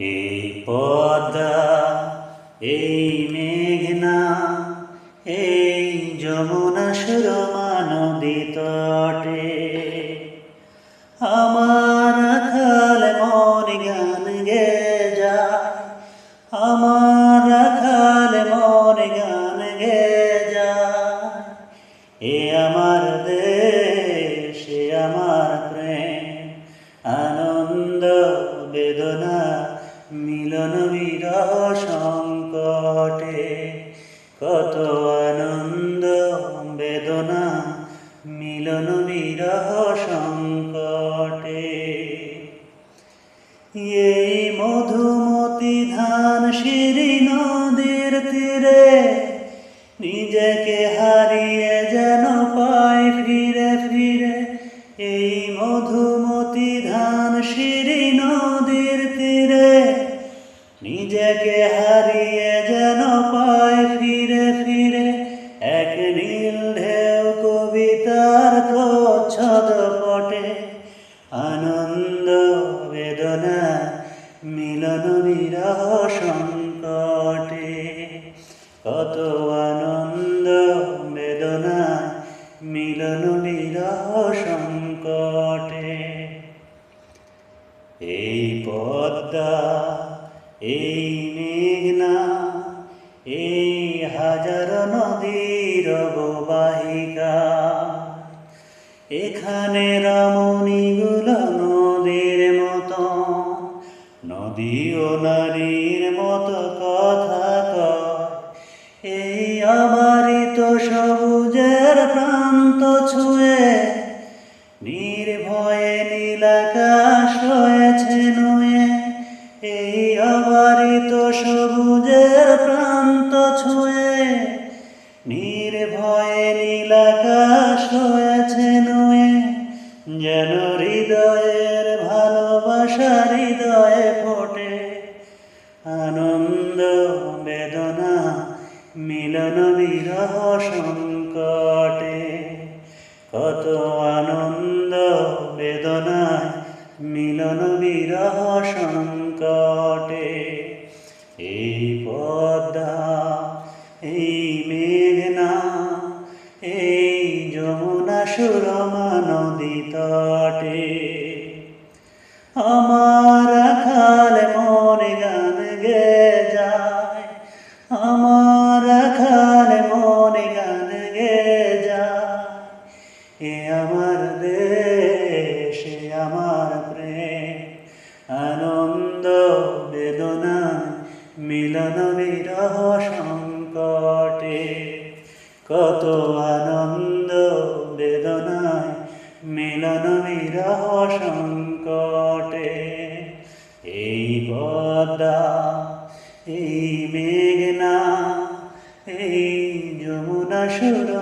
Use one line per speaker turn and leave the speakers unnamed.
এই পদ্মা এই মেঘনা এই যমুনা সংকটে কত আনন্দ, বেদনা, মিলন, বিরহ সংকটে। এই মধুমতি ধান শিরি নদীর তীরে নিজেকে হারিয়ে যেন পাই ফিরে ফিরে। এই মধুমতি ধান শিরি পটে আনন্দ, বেদনা, মিলন, বিরহ সংকটে। কত আনন্দ, বেদনা, মিলন, বিরহ সংকটে। এই পদ্মা, এই মেঘনা, এই হাজার নদীর অববাহিকা এখানে রমণীগুলো নদীর মতো নদী ও নারীর মতো কথা এই অবারিত সবুজের প্রান্ত ছুঁয়ে, নির্ভয়ে নীলাকাশ হয়েছে নুয়ে। এই অবারিত সবুজের প্রান্ত ছুঁয়ে, নির্ভয়ে নীলাকাশ হয়েছে নুয়ে। যেন হৃদয়ের ভালোবাসা হৃদয়ে ফোটে। আনন্দ, বেদনা, মিলন, বিরহ সংকটে। কত আনন্দ, বেদনায় মিলন, বিরহ সংকটে। তটে আমার খাল মন গান গে যায়, আমার খাল মন গান গে যায়। এ আমার দেশ আমার প্রেম, আনন্দ, বেদনা, মিলন বিরহ সংকটে। কত আনন্দ সংকটে এই পদ্মা এই মেঘনা এই যমুনা সুরমা